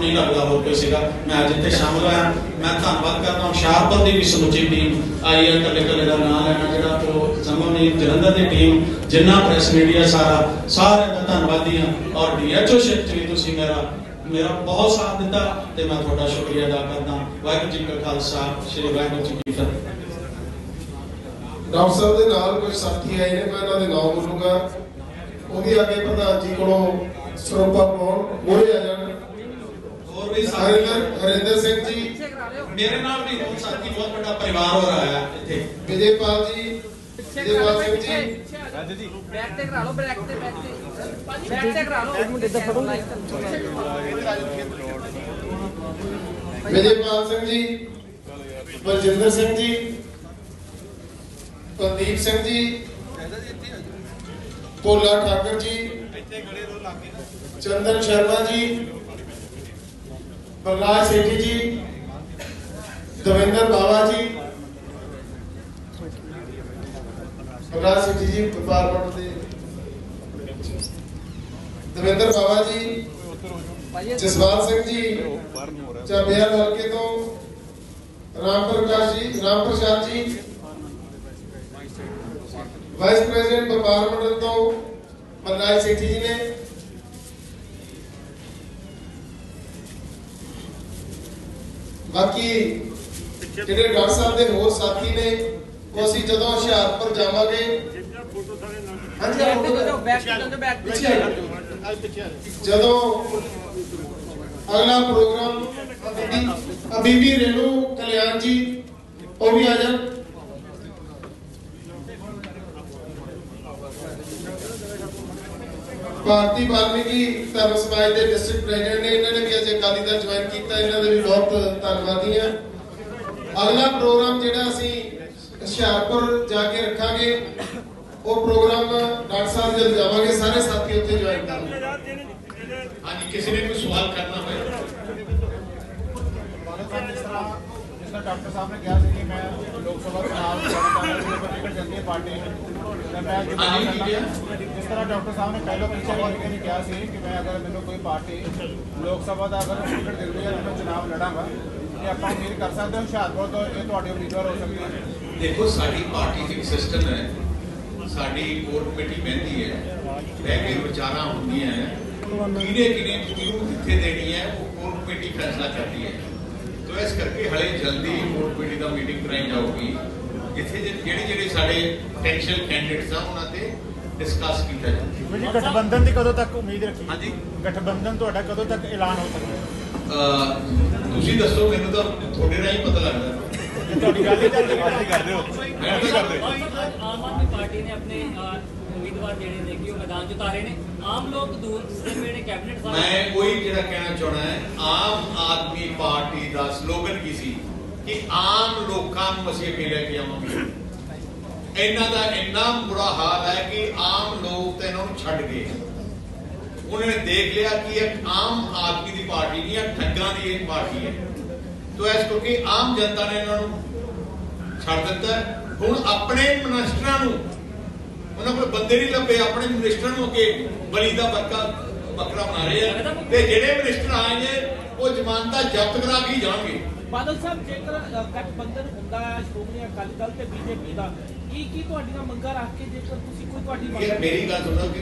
ਨਹੀਂ ਲੱਗਦਾ ਹੋਰ ਕੋਈ ਸੀਗਾ। ਮੈਂ ਅੱਜ ਇੱਥੇ ਸ਼ਾਮਲ ਹੋਇਆ। ਮੈਂ ਧੰਨਵਾਦ ਕਰਦਾ ਹਾਂ ਹੁਸ਼ਿਆਰਪੁਰ ਦੀ ਵੀ ਸਮੁੱਚੀ ਟੀਮ ਆਈ ਹੈ ਇਕੱਲੇ ਇਕੱਲੇ ਦਾ ਨਾਮ ਲੈਣਾ, ਜਿਹੜਾ ਉਹ ਸੰਭਵ ਨਹੀਂ, ਜਲੰਧਰ ਦੀ ਟੀਮ ਜਿੰਨਾ ਪ੍ਰੈਸ ਮੀਡੀਆ ਸਾਰਾ, ਸਾਰਿਆਂ ਦਾ ਧੰਨਵਾਦੀ ਹਾਂ ਔਰ ਡੀਐਚਓ ਸ਼ਿਪ ਵੀ ਤੁਸੀਂ ਮੇਰਾ ਮੇਰਾ ਬਹੁਤ ਸਾਥ ਦਿੱਤਾ ਤੇ ਮੈਂ ਤੁਹਾਡਾ ਸ਼ੁਕਰੀਆ ਅਦਾ ਕਰਦਾ ਵਾਹਿਗੁਰੂ ਜੀ ਕਾ ਖਾਲਸਾ, ਸ੍ਰੀ ਵਾਹਿਗੁਰੂ ਜੀ ਕੀ ਫਤਿਹ। ਡਾਕਟਰ ਸਾਹਿਬ ਦੇ ਨਾਲ ਕੁਝ ਸਾਥੀ ਆਏ ਨੇ, ਮੈਂ ਉਹਨਾਂ ਦੇ ਨਾਮ ਬੋਲੂੰਗਾ। ਉਹ ਅੱਗੇ ਪ੍ਰਧਾਨ ਜੀ ਕੋਲੋਂ ਸਰੋਪਾ ਪਾਉਣ ਮੋਰੇ ਆ ਜਾਣ। ਹੋਰ ਵੀ ਹਰਿੰਦਰ ਹਰਿੰਦਰ ਸਿੰਘ ਜੀ। ਮੇਰੇ ਨਾਲ ਵੀ ਬਹੁਤ ਸਾਥੀ ਬਹੁਤ ਵੱਡਾ ਪਰਿਵਾਰ ਹੋ ਰਿਹਾ ਹੈ ਇੱਥੇ। ਵਿਜੇਪਾਲ ਜੀ ਵਿਜੇਪਾਲ ਸਿੰਘ ਜੀ। ਬੈਕ ਤੇ ਕਰਾ ਲਓ ਬੈਕ ਤੇ ਬੈਕ ਤੇ। ਬੈਕ ਤੇ ਕਰਾ ਲਓ ਇੱਕ ਮਿੰਟ ਇੱਧਰ ਫੜੋ। ਵਿਜੇਪਾਲ ਸਿੰਘ ਜੀ ਬਲਜਿੰਦਰ ਸਿੰਘ ਜੀ ਕੁਲਦੀਪ ਸਿੰਘ ਜੀ ਭੋਲਾ ਠਾਕਰ ਜੀ ਚੰਦਨ ਸ਼ਰਮਾ ਜੀ ਪ੍ਰਲਾਦ ਸੇਠੀ ਜੀ ਦਵਿੰਦਰ ਬਾਵਾ ਜੀ ਪ੍ਰਲਾਦ ਸੇਠੀ ਜੀ ਡਿਪਾਰਟਮੈਂਟ ਦੇ ਦਵਿੰਦਰ ਬਾਵਾ ਜੀ ਜਸਵਾਲ ਸਿੰਘ ਜੀ ਚਾਬਿਆਲ ਹਲਕੇ ਤੋਂ ਰਾਮ ਪ੍ਰਕਾਸ਼ ਜੀ ਰਾਮ ਪ੍ਰਸਾਦ ਜੀ ਵਾਈਸ ਪ੍ਰੈਜ਼ੀਡੈਂਟ ਵਪਾਰ ਮੰਡਲ ਤੋਂ ਮਨਰਾਜ ਸੇਠੀ ਜੀ ਨੇ ਬਾਕੀ ਜਿਹੜੇ ਡਾਕਟਰ ਸਾਹਿਬ ਦੇ ਹੋਰ ਸਾਥੀ ਨੇ ਉਹ ਅਸੀਂ ਜਦੋਂ ਹੁਸ਼ਿਆਰਪੁਰ ਜਾਵਾਂਗੇ। ਹਾਂਜੀ ਆ। ਜਦੋਂ ਅਗਲਾ ਪ੍ਰੋਗਰਾਮ ਅਬੀਬੀ ਅਬੀਬੀ ਰੇਣੂ ਕਲਿਆਣ ਜੀ ਉਹ ਵੀ ਆ ਜਾਣ। ਭਾਰਤੀ ਵਾਲਮੀਕੀ ਧਰਮ ਸਮਾਜ ਦੇ ਡਿਸਟ੍ਰਿਕਟ ਪ੍ਰੈਜ਼ੀਡੈਂਟ ਨੇ ਇਹਨਾਂ ਨੇ ਵੀ ਅੱਜ ਅਕਾਲੀ ਦਲ ਜੁਆਇਨ ਕੀਤਾ। ਇਹਨਾਂ ਦੇ ਵੀ ਬਹੁਤ ਧੰਨਵਾਦੀ ਹਾਂ। ਅਗਲਾ ਪ੍ਰੋਗਰਾਮ ਜਿਹੜਾ ਅਸੀਂ ਹੁਸ਼ਿਆਰਪੁਰ ਜਾ ਕੇ ਰੱਖਾਂਗੇ ਉਹ ਪ੍ਰੋਗਰਾਮ ਡਾਕਟਰ ਸਾਹਿਬ ਜਦ ਜਾਵਾਂਗੇ ਸਾਰੇ ਸਾਥੀ ਉੱਥੇ ਜੁਆਇਨ ਕਰਨਗੇ। ਹਾਂਜੀ ਕਿਸੇ ਨੇ ਕੋਈ ਸਵਾਲ ਕਰਨਾ ਹੋਵੇ। ਡਾਕਟਰ ਸਾਹਿਬ ਨੇ ਕਿਹਾ ਸੀ ਕਿ ਮੈਂ ਲੋਕ ਸਭਾ ਲੜਨਾ ਪਰ ਟਿਕਟ ਹੈ ਪਾਰਟੀ ਤੇ। ਜਿਸ ਤਰ੍ਹਾਂ ਡਾਕਟਰ ਸਾਹਿਬ ਨੇ ਪਹਿਲਾਂ ਪਿੱਛੇ ਵੀ ਨੇ ਕਿਹਾ ਸੀ ਕਿ ਮੈਂ ਅਗਰ ਮੈਨੂੰ ਕੋਈ ਪਾਰਟੀ ਲੋਕ ਸਭਾ ਦਾ ਅਗਰ ਟਿਕਟ ਦਿੰਦੀ ਹੈ ਤਾਂ ਮੈਂ ਚੁਣਾਵ ਲੜਾਂਗਾ। ਇਹ ਆਪਾਂ ਉਮੀਦ ਕਰ ਸਕਦੇ ਹਾਂ ਹੁਸ਼ਿਆਰਪੁਰ ਤੋਂ ਇਹ ਤੁਹਾਡੇ ਉਮੀਦਵਾਰ ਹੋ ਸਕਦੇ ਹਨ ਦੇਖੋ ਸਾਡੀ ਪਾਰਟੀ ਦੀ ਸਿਸਟਮ ਹੈ। ਸਾਡੀ ਕੋਰ ਕਮੇਟੀ ਬਹਿੰਦੀ ਹੈ। ਬਹਿ ਕੇ ਵਿਚਾਰਾਂ ਹੁੰਦੀਆਂ ਹੈ। ਕਿਹਨੇ ਕਿਹਨੇ ਕਿਹਨੂੰ ਕਿੱਥੇ ਦੇਣੀ ਹੈ ਉਹ ਕੋਰ ਕਮੇਟੀ ਫੈਸਲਾ ਕਰਦੀ ਹੈ। ਤੋ ਇਸ ਕਰਕੇ ਹਲੇ ਜਲਦੀ ਕੋਰ ਕਮੇਟੀ ਦਾ ਮੀਟਿੰਗ ਕਰਾਈ ਜਾਊਗੀ। ਜਿੱਥੇ ਜਿਹੜੇ ਜਿਹੜੇ ਸਾਡੇ ਪੋਟੈਂਸ਼ੀਅਲ ਕੈਂਡੀਡੇਟਸ ਆ ਉਹਨਾਂ ਤੇ ਡਿਸਕਸ ਕੀਤਾ ਜਾਊਗਾ ਜੀ ਗਠਬੰਧਨ ਦੀ ਕਦੋਂ ਤੱਕ ਉਮੀਦ ਰੱਖੀ? ਹਾਂਜੀ। ਗਠਬੰਧਨ ਤੁਹਾਡਾ ਕਦੋਂ ਤੱਕ ਐਲਾਨ ਹੋ ਸਕਦਾ ਤੁਸੀਂ ਦੱਸੋ ਮੈਨੂੰ ਤਾਂ ਤੁਹਾਡੇ ਰਾਹੀਂ ਪਤਾ ਲੱਗਦਾ। ਤੁਹਾਡੀ ਗੱਲ ਹੀ ਕਰਦੇ ਹੋ। ਮੈਂ ਤਾਂ ਕਰਦੇ ਆਮ ਆਦਮੀ ਪਾਰਟੀ ਨੇ ਆਪਣੇ ਉਮੀਦਵਾਰ ਜਿਹੜੇ ਨੇ ਕਿ ਉਹ ਮੈਦਾਨ 'ਚ ਉਤਾਰੇ ਨੇ। ਆਮ ਲੋਕ ਦੂਰ ਜਿਹੜੇ ਨੇ ਕੈਬਨਿਟ ਸਾਹਿਬ। ਮੈਂ ਕੋਈ ਜਿਹੜਾ ਕਹਿਣਾ ਚਾਹਣਾ ਹੈ ਆਮ ਆਦਮੀ ਪਾਰਟੀ ਦਾ ਸਲੋਗਨ ਕੀ ਸੀ? ਕਿ ਆਮ ਲੋਕਾਂ ਨੂੰ ਅਸੀਂ ਅੱਗੇ ਲੈ ਕੇ ਆਵਾਂਗੇ। ਇਹਨਾਂ ਦਾ ਇੰਨਾ ਬੁਰਾ ਹਾਲ ਹੈ ਕਿ ਆਮ ਲੋਕ ਤਾਂ ਇਹਨਾਂ ਨੂੰ ਛੱਡ ਗਏ ਉਹਨਾਂ ਨੇ ਦੇਖ ਲਿਆ ਕਿ ਇਹ ਆਮ ਆਦਮੀ ਦੀ ਪਾਰਟੀ ਨਹੀਂ ਹੈ ਠੱਗਾਂ ਦੀ ਇਹ ਪਾਰਟੀ ਹੈ। ਤੋ ਇਸ ਕਰਕੇ ਆਮ ਜਨਤਾ ਨੇ ਇਹਨਾਂ ਨੂੰ ਛੱਡ ਦਿੱਤਾ। ਹੁਣ ਆਪਣੇ ਮਿਨਿਸਟਰਾਂ ਨੂੰ, ਉਹਨਾਂ ਕੋਲ ਬੰਦੇ ਨਹੀਂ ਲੱਭੇ, ਆਪਣੇ ਮਨਿਸਟਰਾਂ ਨੂੰ ਅੱਗੇ ਬਲੀ ਦਾ ਬੱਕਾ, ਬੱਕਰਾ ਬਣਾ ਰਹੇ ਆ। ਤੇ ਜਿਹੜੇ ਮਨਿਸਟਰ ਆਏ ਨੇ, ਉਹ ਜਮਾਨਤਾ ਜ਼ਬਤ ਕਰਾ ਕੇ ਜਾਣਗੇ। ਬਾਦਲ ਸਾਹਿਬ ਜੇਕਰ ਗਠਬੰਧਨ ਹੁੰਦਾ ਹੈ ਸ਼੍ਰੋਮਣੀ ਅਕਾਲੀ ਦਲ ਤੇ ਬੀਜੇਪੀ ਦਾ ਕੀ ਕੀ ਤੁਹਾਡੀਆਂ ਮੰਗਾਂ ਰੱਖ ਕੇ ਜੇਕਰ ਤੁਸੀਂ ਕੋਈ ਤੁਹਾਡੀ ਇਹ ਮੰਗ ਮੇਰੀ ਗੱਲ ਸੁਣੋ ਕਿ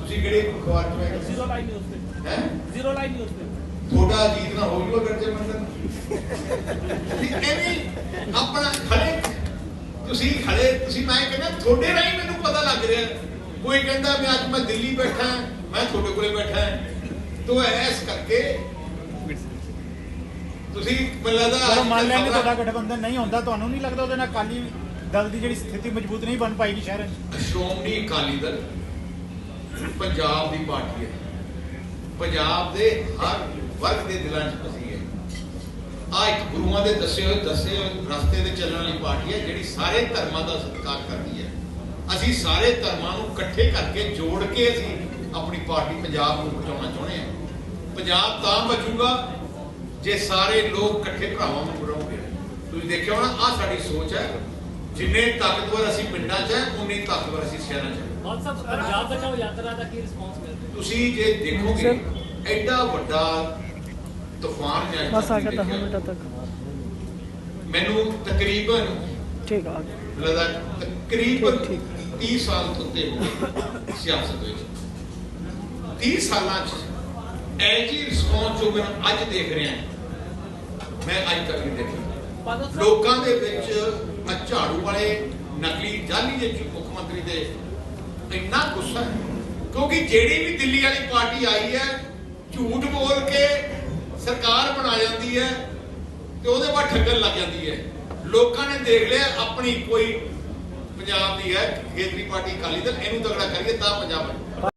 ਤੁਸੀਂ ਕਿਹੜੇ ਅਖਬਾਰ ਚ ਮੈਂ ਜ਼ੀਰੋ ਲਾਈਨ ਨਿਊਜ਼ ਤੇ। ਹੈ? ਜ਼ੀਰੋ ਲਾਈਨ ਨਿਊਜ਼ ਤੇ। ਥੋੜਾ ਅਜੀਤ ਨਾ ਹੋ ਜੂਗਾ ਤੁਸੀਂ ਐਵੇਂ ਆਪਣਾ ਖੜੇ। ਤੁਸੀਂ ਖੜੇ ਤੁਸੀਂ ਮੈਂ ਕਹਿੰਦਾ ਤੁਹਾਡੇ ਰਾਹੀਂ ਮੈਨੂੰ ਪਤਾ ਲੱਗ ਰਿਹਾ। ਕੋਈ ਕਹਿੰਦਾ ਮੈਂ ਅੱਜ ਮੈਂ ਦਿੱਲੀ ਬੈਠਾ ਮੈਂ ਤੁਹਾਡੇ ਕੋਲੇ ਬੈਠਾ। ਤੋ ਐਸ ਕਰਕੇ ਤੁਸੀਂ ਮੈਨੂੰ ਲੱਗਦਾ ਚਲੋ ਮੰਨ ਖਬਰਾਂ- ਤੁਹਾਡਾ ਗਠਬੰਧਨ ਨਹੀਂ ਹੁੰਦਾ ਤੁਹਾਨੂੰ ਨਹੀਂ ਲੱਗਦਾ ਉਹਦੇ ਨਾਲ ਅਕਾਲੀ ਦਲ ਦੀ ਜਿਹੜੀ ਸਥਿਤੀ ਮਜ਼ਬੂਤ ਨਹੀਂ ਬਣ ਪਾਏਗੀ ਸ਼ਹਿਰ 'ਚ? ਸ਼੍ਰੋਮਣੀ ਅਕਾਲੀ ਦਲ ਪੰਜਾਬ ਦੀ ਪਾਰਟੀ ਹੈ। ਪੰਜਾਬ ਦੇ ਹਰ ਵਰਗ ਦੇ ਦਿਲਾਂ 'ਚ ਵਸੀ ਹੈ। ਆ ਇੱਕ ਗੁਰੂਆਂ ਦੇ ਦੱਸੇ ਹੋਏ ਦੱਸੇ ਹੋਏ ਰਸਤੇ ਤੇ ਚੱਲਣ ਵਾਲੀ ਪਾਰਟੀ ਹੈ ਜਿਹੜੀ ਸਾਰੇ ਧਰਮਾਂ ਦਾ ਸਤਿਕਾਰ ਕਰਦੀ ਹੈ। ਅਸੀਂ ਸਾਰੇ ਧਰਮਾਂ ਨੂੰ ਇਕੱਠੇ ਕਰਕੇ ਜੋੜ ਕੇ ਅਸੀਂ ਆਪਣੀ ਪਾਰਟੀ ਪੰਜਾਬ ਨੂੰ ਬਚਾਉਣਾ ਚਾਹੁੰਦੇ ਹਾਂ। ਪੰਜਾਬ ਤਾਂ ਬਚੂਗਾ ਜੇ ਸਾਰੇ ਲੋਕ ਇਕੱਠੇ ਭਰਾਵਾਂ ਨੂੰ ਰਹੋਗੇ ਤੁਸੀਂ ਦੇਖਿਆ ਹੋਣਾ ਆ ਸਾਡੀ ਸੋਚ ਹੈ ਜਿੰਨੇ ਤਾਕਤਵਰ ਅਸੀਂ ਪਿੰਡਾਂ 'ਚ ਹੈ ਉਨੀ ਤਾਕਤਵਰ ਅਸੀਂ ਸ਼ਹਿਰਾਂ 'ਚ ਹਾਂ। ਬਾਦ ਸਾਹਿਬ ਪੰਜਾਬ ਬਚਾਓ ਯਾਤਰਾ ਦਾ ਕੀ ਰਿਸਪੌਂਸ ਮਿਲ ਰਿਹਾ ਤੁਸੀਂ ਜੇ ਦੇਖੋਗੇ ਐਡਾ ਵੱਡਾ ਤੂਫਾਨ ਨੇ ਅੱਜ ਬਸ ਤੱਕ ਆ ਨਹੀਂ ਗਿਆ 10 ਦੇਖਿਆ। ਮਿੰਟਾਂ ਤੱਕ। ਮੈਨੂੰ ਤਕਰੀਬਨ ਠੀਕ ਆ। ਲੱਗਦਾ ਤਕਰੀਬਨ ਠੀਕ, 30 ਸਾਲ ਤੋਂ ਹੋ ਗਏ ਸਿਆਸਤ ਵਿੱਚ। 30 ਸਾਲਾਂ ਚ ਐਜੀ ਰਿਸਪੌਂਸ ਜੋ ਮੈਂ ਅੱਜ ਦੇਖ ਰਿਹਾ ਮੈਂ ਅੱਜ ਤੱਕ ਨਹੀਂ ਸਾਹਿਬ ਲੋਕਾਂ ਦੇ ਵਿੱਚ ਆਹ ਝਾੜੂ ਵਾਲੇ ਨਕਲੀ ਜਾਲੀ ਦੇ ਮੁੱਖ ਮੰਤਰੀ ਦੇ ਇੰਨਾ ਗੁੱਸਾ ਹੈ। ਕਿਉਂਕਿ ਜਿਹੜੀ ਵੀ ਦਿੱਲੀ ਵਾਲੀ ਪਾਰਟੀ ਆਈ ਹੈ ਝੂਠ ਬੋਲ ਕੇ ਸਰਕਾਰ ਬਣਾ ਜਾਂਦੀ ਹੈ ਤੇ ਉਹਦੇ ਬਾਅਦ ਠੱਗਣ ਲੱਗ ਜਾਂਦੀ ਹੈ। ਲੋਕਾਂ ਨੇ ਦੇਖ ਲਿਆ ਆਪਣੀ ਕੋਈ ਪੰਜਾਬ ਦੀ ਹੈ ਖੇਤਰੀ ਪਾਰਟੀ ਅਕਾਲੀ ਦਲ ਇਹਨੂੰ ਤਗੜਾ ਕਰੀਏ ਤਾਂ ਪੰਜਾਬ